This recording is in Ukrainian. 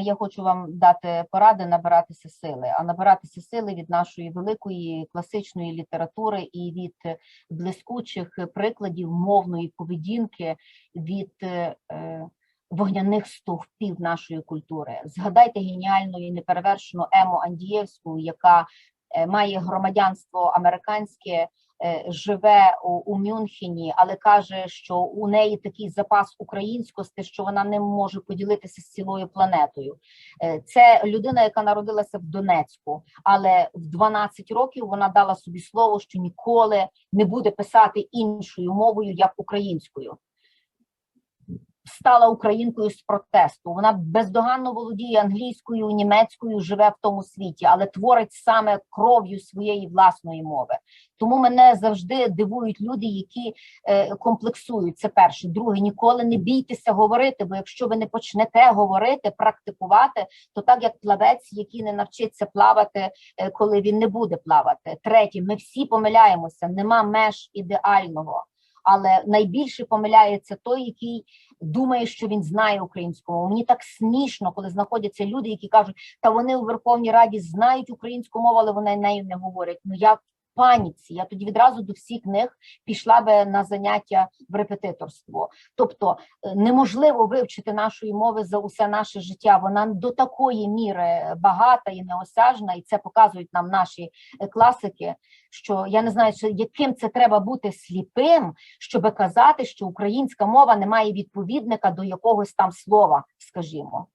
Я хочу вам дати поради набиратися сили, а набиратися сили від нашої великої класичної літератури і від блискучих прикладів мовної поведінки від е, вогняних стовпів нашої культури. Згадайте геніальну і неперевершену Ему Андієвську, яка е, має громадянство американське, живе у, у Мюнхені, але каже, що у неї такий запас українськості, що вона не може поділитися з цілою планетою. Е, Це людина, яка народилася в Донецьку, але в 12 років вона дала собі слово, що ніколи не буде писати іншою мовою, як українською. Стала українкою з протесту. Вона бездоганно володіє англійською, німецькою, живе в тому світі, але творить саме кров'ю своєї власної мови. Тому мене завжди дивують люди, які е, комплексують. Це перше. Друге, ніколи не бійтеся говорити, бо якщо ви не почнете говорити, практикувати, то так як плавець, який не навчиться плавати, е, коли він не буде плавати. Третє, ми всі помиляємося, нема меж ідеального. Але найбільше помиляється той, який думає, що він знає українську мову. Мені так смішно, коли знаходяться люди, які кажуть, та вони у Верховній Раді знають українську мову, але вони нею не говорять. Ну я в паніці. Я тоді відразу до всіх них пішла би на заняття в репетиторство. Тобто е, неможливо вивчити нашої мови за усе наше життя. Вона до такої міри багата і неосяжна, і це показують нам наші е, класики. Що я не знаю, яким це треба бути сліпим, щоб казати, що українська мова не має відповідника до якогось там слова, скажімо.